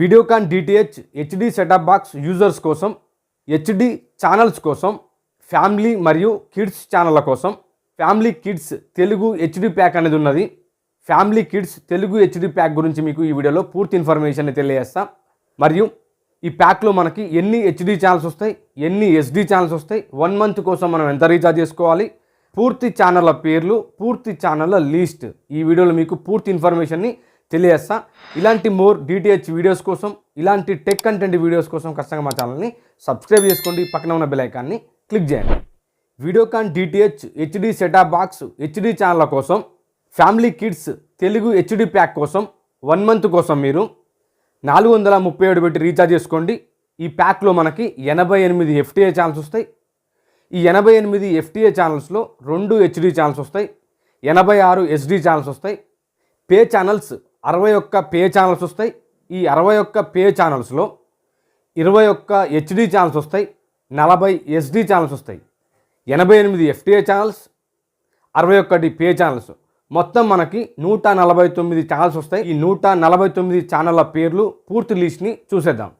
Videocon DTH HD setup box users కోసం HD channels కోసం family మరియు కిడ్స్ ఛానళ్ళ కోసం. Family kids Telugu HD pack అనేది ఉన్నది. Family kids Telugu HD pack గురించి మీకు ఈ వీడియోలో పూర్తి ఇన్ఫర్మేషన్ తెలియజేస్తాం. మరియు ఈ ప్యాక్లో మనకి ఎన్ని హెచ్డి ఛానల్స్ వస్తాయి ఎన్ని ఎస్డి ఛానల్స్ వస్తాయి వన్ మంత్ కోసం మనం ఎంత రీఛార్జ్ చేసుకోవాలి పూర్తి ఛానళ్ళ పేర్లు పూర్తి ఛానళ్ళ లీస్ట్ ఈ వీడియోలో మీకు పూర్తి ఇన్ఫర్మేషన్ని తెలియజేస్తా. ఇలాంటి మోర్ డిటిహెచ్ వీడియోస్ కోసం ఇలాంటి టెక్ కంటెంట్ వీడియోస్ కోసం ఖచ్చితంగా మా ఛానల్ని సబ్స్క్రైబ్ చేసుకోండి. పక్కన ఉన్న బెల్ ఐకాన్ని క్లిక్ చేయండి. Videocon DTH HD setup box HD ఛానళ్ళ కోసం family kids Telugu HD pack కోసం వన్ మంత్ కోసం మీరు నాలుగు వందల ముప్పై ఏడు పెట్టి రీఛార్జ్ చేసుకోండి. ఈ ప్యాక్లో మనకి ఎనభై ఎనిమిది ఎఫ్టీఏ ఛానల్స్ వస్తాయి. ఈ ఎనభై ఎనిమిది ఎఫ్టీఏ ఛానల్స్లో రెండు హెచ్డి ఛానల్స్ వస్తాయి. ఎనభై ఆరు ఎస్డి ఛానల్స్ వస్తాయి. పే ఛానల్స్ అరవై ఒక్క పే ఛానల్స్ వస్తాయి. ఈ అరవై ఒక్క పే ఛానల్స్లో ఇరవై ఒక్క హెచ్డి ఛానల్స్ వస్తాయి. నలభై ఎస్డి ఛానల్స్ వస్తాయి. ఎనభై ఎనిమిది ఎఫ్టీఏ ఛానల్స్ అరవై ఒక్కటి పే ఛానల్స్. మొత్తం మనకి నూట నలభై తొమ్మిది ఛానల్స్ వస్తాయి. ఈ నూట నలభై తొమ్మిది ఛానళ్ళ పేర్లు పూర్తి లిస్ట్ని చూసేద్దాం.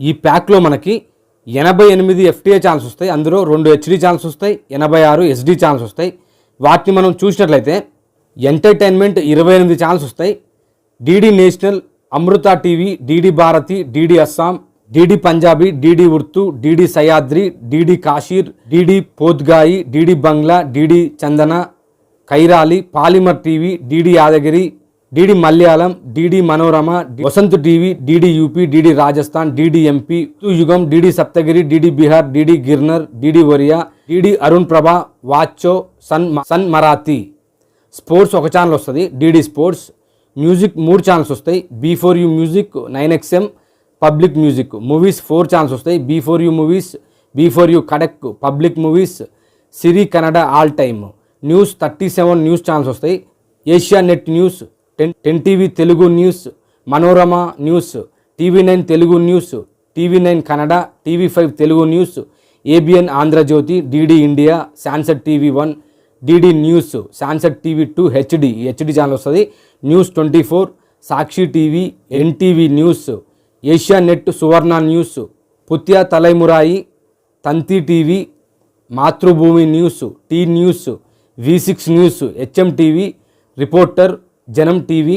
ఈ ప్యాక్లో మనకి ఎనభై ఎనిమిది ఎఫ్టీఏ ఛాన్స్ వస్తాయి అందులో రెండు హెచ్డి ఛాన్స్ వస్తాయి ఎనభై ఆరు ఎస్డి ఛాన్స్ వస్తాయి. వాటిని మనం చూసినట్లయితే ఎంటర్టైన్మెంట్ ఇరవై ఎనిమిది ఛాన్స్ వస్తాయి. DD National Amrita TV DD Bharati DD Assam DD Punjabi DD Urdu DD Sahyadri DD Kashir DD Podhigai DD Bangla DD Chandana Kairali Polimer TV DD Yadagiri DD Malayalam DD Manorama Vasanth TV DD UP DD Rajasthan DD MP యుగం DD Saptagiri DD Bihar DD Girnar DD Oriya DD Arun Prabha వాచో Sun Sun Marathi. Sports ఒక channel వస్తుంది DD sports. Music మూడు channels వస్తాయి B four U music nine XM public music. Movies four channels వస్తాయి B four U movies B four U Kadak public movies Siri Kannada all time. News thirty seven news channels వస్తాయి Asianet news ten ten TV Telugu news Manorama news TV nine Telugu news TV nine Kannada TV five Telugu news ABN Andhrajyothi DD India Sansad TV one DD news Sansad TV two HD HD channel వస్తుంది. News twenty four Sakshi TV NTV news Asianet Suvarna news Puthiya Thalaimurai Thanthi TV Mathrubhumi news T news V six news HM TV reporter Janam TV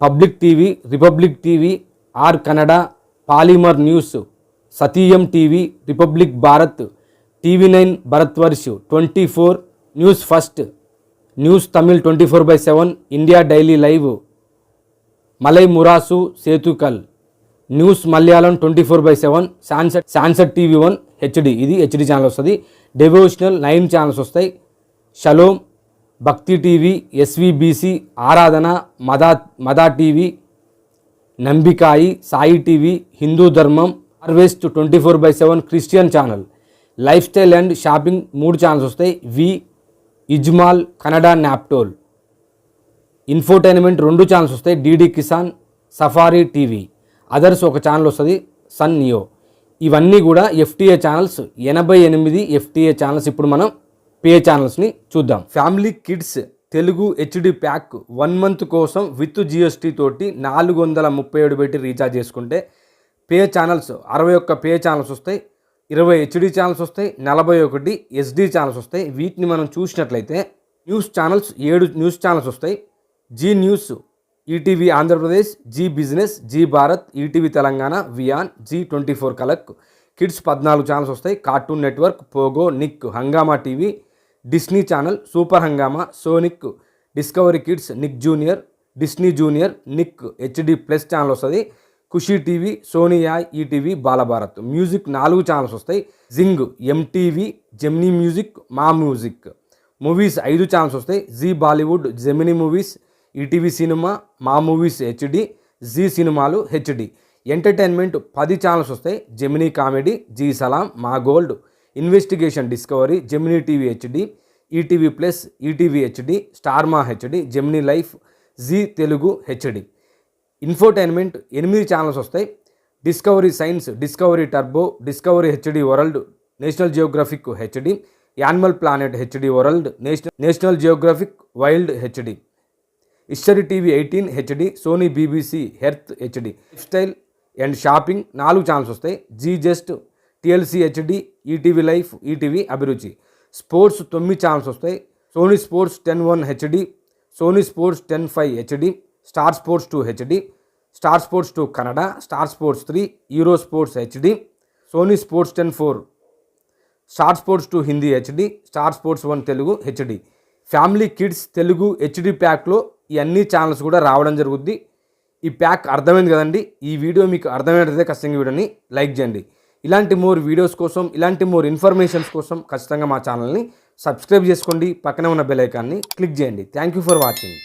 public TV Republic TV R Kannada Polimer news Sathiyam TV Republic Bharat TV nine Bharatvarsh twenty four news first news Tamil twenty four by seven India daily live Malai Murasu Seithigal news Malayalam twenty four by seven Sansad Sansad TV one HD ఇది HD channel వస్తుంది. Devotional nine channels వస్తాయి. Shalom Bhakti TV SVBC Aradhana Madha Madha TV Nambikkai Sai TV Hindu Dharmam Harvest twenty four by seven Christian channel. Life style and shopping మూడు channels వస్తాయి. వి ఇజ్మాల్ కనడా నాప్టోల్. Infotainment రెండు channels వస్తాయి. DD Kisan Safari TV. Others ఒక channel వస్తుంది Sun Neo. ఇవన్నీ కూడా ఎఫ్టీఏ ఛానల్స్. ఎనభై ఎనిమిది ఎఫ్టీఏ ఛానల్స్ ఇప్పుడు మనం పే ఛానల్స్ని చూద్దాం. Family kids Telugu HD pack one month కోసం విత్ జిఎస్టీ తోటి నాలుగు వందల ముప్పై ఏడు పెట్టి రీఛార్జ్ చేసుకుంటే పే ఛానల్స్ అరవై ఒక్క పే ఛానల్స్ వస్తాయి ఇరవై హెచ్డి ఛానల్స్ వస్తాయి నలభై ఒకటి ఎస్డి ఛానల్స్ వస్తాయి. వీటిని మనం చూసినట్లయితే న్యూస్ ఛానల్స్ ఏడు న్యూస్ ఛానల్స్ వస్తాయి. Zee news ETV Andhra Pradesh Zee business Zee Bharat ETV Telangana Wiaan Zee twenty four Kalak kids పద్నాలుగు ఛానల్స్ వస్తాయి. Cartoon Network Pogo Nick Hungama TV Disney channel super Hungama Sonic Discovery kids Nick junior Disney junior Nick HD plus channel వస్తుంది. Khushi TV Sonia ETV Bala Bharat. Music నాలుగు channels వస్తాయి. Zing MTV Gemini music Maa music. Movies ఐదు channels వస్తాయి. G Bollywood Gemini movies ETV cinema మా movies HD G సినిమాలు HD. Entertainment పది channels వస్తాయి. Gemini comedy G సలాం మా gold investigation discovery Gemini TV HD ETV plus ETV HD Star Maa HD Gemini life G Telugu HD. Infotainment ఎనిమిది channels వస్తాయి. Discovery science discovery turbo discovery HD world national geographic HD animal planet HD world national national geographic wild HD. History TV eighteen HD Sony BBC hearth HD. Style and shopping నాలుగు channels వస్తాయి. Zee Zest TLC HD ETV life ETV Abhiruchi. Sports తొమ్మిది channels వస్తాయి. Sony sports ten one HD Sony sports ten five HD Star sports two HD Star sports two Kannada Star sports three Hero sports HD Sony sports ten four Star sports two Hindi HD Star sports one Telugu HD. Family kids Telugu HD ప్యాక్లో ఈ అన్ని channels కూడా రావడం జరుగుద్ది. ఈ pack అర్థమైంది కదండి. ఈ video మీకు అర్థమైనట్లయితే ఖచ్చితంగా వీడని వీడియోని లైక్ చేయండి. ఇలాంటి మోర్ వీడియోస్ కోసం ఇలాంటి మోర్ ఇన్ఫర్మేషన్స్ కోసం ఖచ్చితంగా మా ఛానల్ని సబ్స్క్రైబ్ చేసుకోండి. పక్కనే ఉన్న బెల్ ఐకాన్ని క్లిక్ చేయండి. Thank you for watching